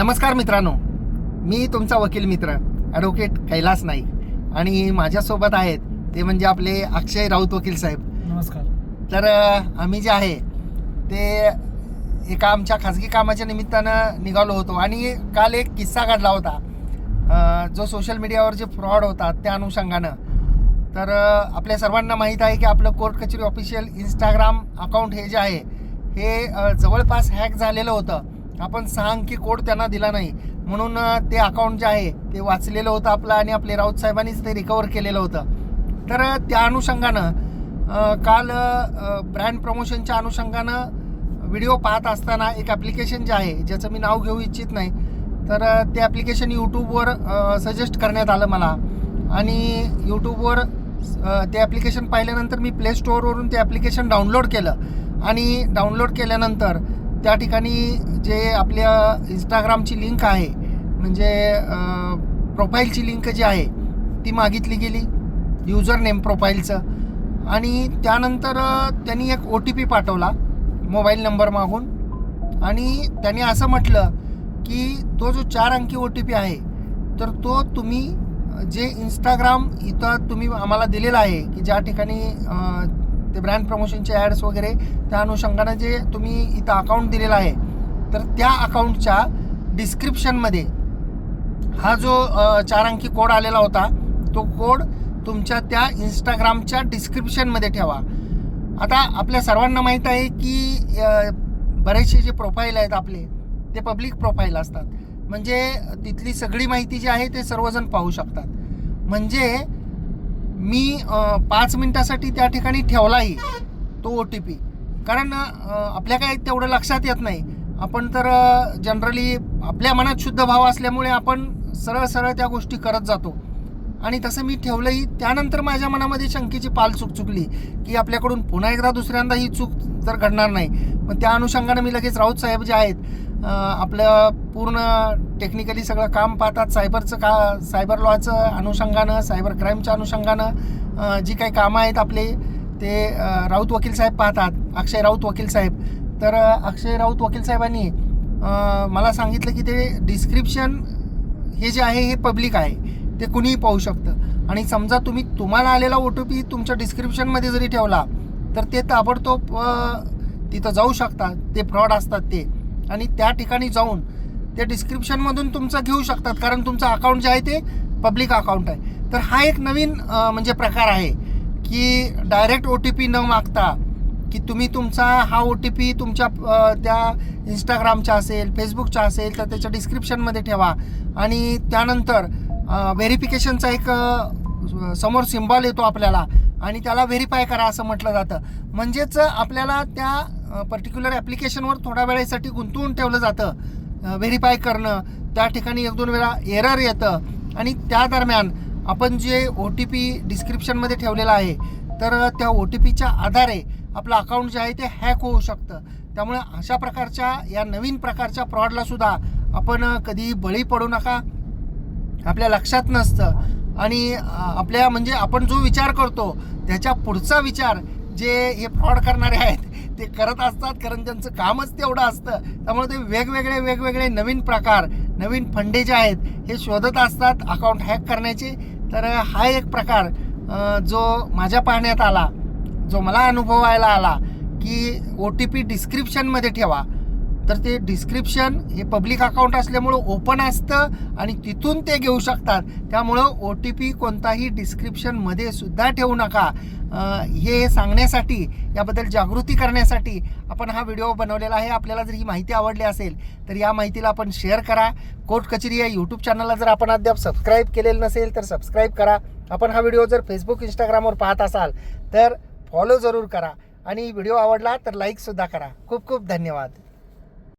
नमस्कार मित्रांनो. मी तुमचा वकील मित्र ॲडव्होकेट कैलास नाईक. आणि माझ्यासोबत आहेत ते म्हणजे आपले अक्षय राऊत वकील साहेब. नमस्कार. तर आम्ही जे आहे ते एका आमच्या खाजगी कामाच्या निमित्तानं निघालो होतो आणि काल एक किस्सा घडला होता. जो सोशल मीडियावर जे फ्रॉड होतात त्या अनुषंगानं. तर आपल्या सर्वांना माहीत आहे की आपलं कोर्ट कचेरी ऑफिशियल इंस्टाग्राम अकाउंट हे जे आहे हे जवळपास हॅक झालेलं होतं. आपण सहा अंकी कोड त्यांना दिला नाही. म्हणून ते अकाउंट जे आहे ते वाचलेलं होतं आपलं आणि आपले राऊत साहेबांनीच ते रिकवर केलेलं होतं. तर त्या अनुषंगानं काल ब्रँड प्रमोशनच्या अनुषंगानं व्हिडिओ पाहत असताना एक ॲप्लिकेशन जे आहे ज्याचं मी नाव घेऊ इच्छित नाही तर ते ॲप्लिकेशन यूट्यूबवर सजेस्ट करण्यात आलं मला. आणि यूट्यूबवर ते ॲप्लिकेशन पाहिल्यानंतर मी प्ले स्टोअरवरून ते ॲप्लिकेशन डाउनलोड केलं. आणि डाउनलोड केल्यानंतर त्या ठिकाणी जे आपल्या इंस्टाग्रामची लिंक आहे म्हणजे प्रोफाईलची लिंक जी आहे ती मागितली गेली युजर नेम प्रोफाईलचं आणि त्यानंतर त्यांनी एक ओ टी पी पाठवला मोबाईल नंबर मागून. आणि त्यांनी असं म्हटलं की तो जो चार अंकी ओ टी पी आहे तर तो तुम्ही जे इंस्टाग्राम इथं तुम्ही आम्हाला दिलेला आहे की ज्या ठिकाणी ते ब्रँड प्रमोशनचे ॲड्स वगैरे त्या अनुषंगानं जे तुम्ही इथं अकाउंट दिलेला आहे तर त्या अकाउंटच्या डिस्क्रिप्शनमध्ये हा जो चार अंकी कोड आलेला होता तो कोड तुमच्या त्या इंस्टाग्रामच्या डिस्क्रिप्शनमध्ये ठेवा. आता आपल्या सर्वांना माहीत आहे की बरेचसे जे प्रोफाईल आहेत आपले ते पब्लिक प्रोफाईल असतात. म्हणजे तिथली सगळी माहिती जी आहे ते सर्वजण पाहू शकतात. म्हणजे मी पाच मिनटासाठी त्या ठिकाणी ठेवलाही तो ओ टी पी कारण आपल्या काय तेवढं लक्षात येत नाही. आपण तर जनरली आपल्या मनात शुद्ध भाव असल्यामुळे आपण सरळ सरळ त्या गोष्टी करत जातो. आणि तसं मी ठेवलंही. त्यानंतर माझ्या मनामध्ये शंकेची पाल चूक चुकली की आपल्याकडून पुन्हा एकदा दुसऱ्यांदा ही चूक तर घडणार नाही. मग त्या अनुषंगानं मी लगेच राऊत साहेब जे आहेत आपलं पूर्ण टेक्निकली सगळं काम पाहतात. सायबरचं का सायबर लॉचं अनुषंगानं सायबर क्राईमच्या अनुषंगानं जी काही कामं आहेत आपले ते राऊत वकील साहेब पाहतात. अक्षय राऊत वकील साहेब. तर अक्षय राऊत वकील साहेबांनी मला सांगितलं की ते डिस्क्रिप्शन हे जे आहे हे पब्लिक आहे. ते कुणीही पाहू शकतं. आणि समजा तुम्ही तुम्हाला आलेला ओ टी पी तुमच्या डिस्क्रिप्शनमध्ये जरी ठेवला तर ते ताबडतोब तिथं जाऊ शकतात. ते फ्रॉड असतात ते. आणि त्या ठिकाणी जाऊन ते डिस्क्रिप्शनमधून तुमचं घेऊ शकतात. कारण तुमचं अकाउंट जे आहे ते पब्लिक अकाउंट आहे. तर हा एक नवीन म्हणजे प्रकार आहे की डायरेक्ट ओ टी पी न मागता की तुम्ही तुमचा हा ओ टी पी तुमच्या त्या इंस्टाग्रामचा असेल फेसबुकचा असेल तर त्याच्या डिस्क्रिप्शनमध्ये ठेवा. आणि त्यानंतर व्हेरिफिकेशनचा एक समोर सिम्बॉल येतो आपल्याला आणि त्याला व्हेरीफाय करा असं म्हटलं जातं. म्हणजेच आपल्याला त्या पर्टिक्युलर ॲप्लिकेशनवर थोड्या वेळेसाठी गुंतवून ठेवलं जातं. व्हेरीफाय करणं त्या ठिकाणी एक दोन वेळा एरर येतं. आणि त्या दरम्यान आपण जे ओ टी पी डिस्क्रिप्शनमध्ये ठेवलेलं आहे तर त्या ओ टी पीच्या आधारे आपलं अकाउंट जे आहे ते हॅक होऊ शकतं. त्यामुळे अशा प्रकारच्या या नवीन प्रकारच्या फ्रॉडला सुद्धा आपण कधीही बळी पडू नका. आपल्या लक्षात नसतं. आणि आपल्या म्हणजे आपण जो विचार करतो त्याच्या पुढचा विचार जे हे फ्रॉड करणारे आहेत ते करत असतात कारण त्यांचं कामच तेवढं असतं. त्यामुळे ते वेगवेगळे वेगवेगळे नवीन प्रकार नवीन फंडे जे आहेत हे शोधत असतात अकाउंट हॅक करण्याचे. तर हा एक प्रकार जो माझ्या पाहण्यात आला जो मला अनुभवायला आला की ओ टी पी डिस्क्रिप्शनमध्ये ठेवा. तर ते डिस्क्रिप्शन हे पब्लिक अकाउंट असल्यामुळं ओपन असतं आणि तिथून ते घेऊ शकतात. त्यामुळं ओ टी पी कोणताही डिस्क्रिप्शनमध्ये सुद्धा ठेवू नका. हे सांगण्यासाठी याबद्दल जागृती करण्यासाठी आपण हा व्हिडिओ बनवलेला आहे. आपल्याला जर ही माहिती आवडली असेल तर या माहितीला आपण शेअर करा. कोर्ट कचेरी या यूट्यूब चॅनलला जर आपण अद्याप सबस्क्राईब केलेलं नसेल तर सबस्क्राईब करा. आपण हा व्हिडिओ जर फेसबुक इंस्टाग्रामवर पाहत असाल तर फॉलो जरूर करा. आणि व्हिडिओ आवडला तर लाईकसुद्धा करा. खूप खूप धन्यवाद.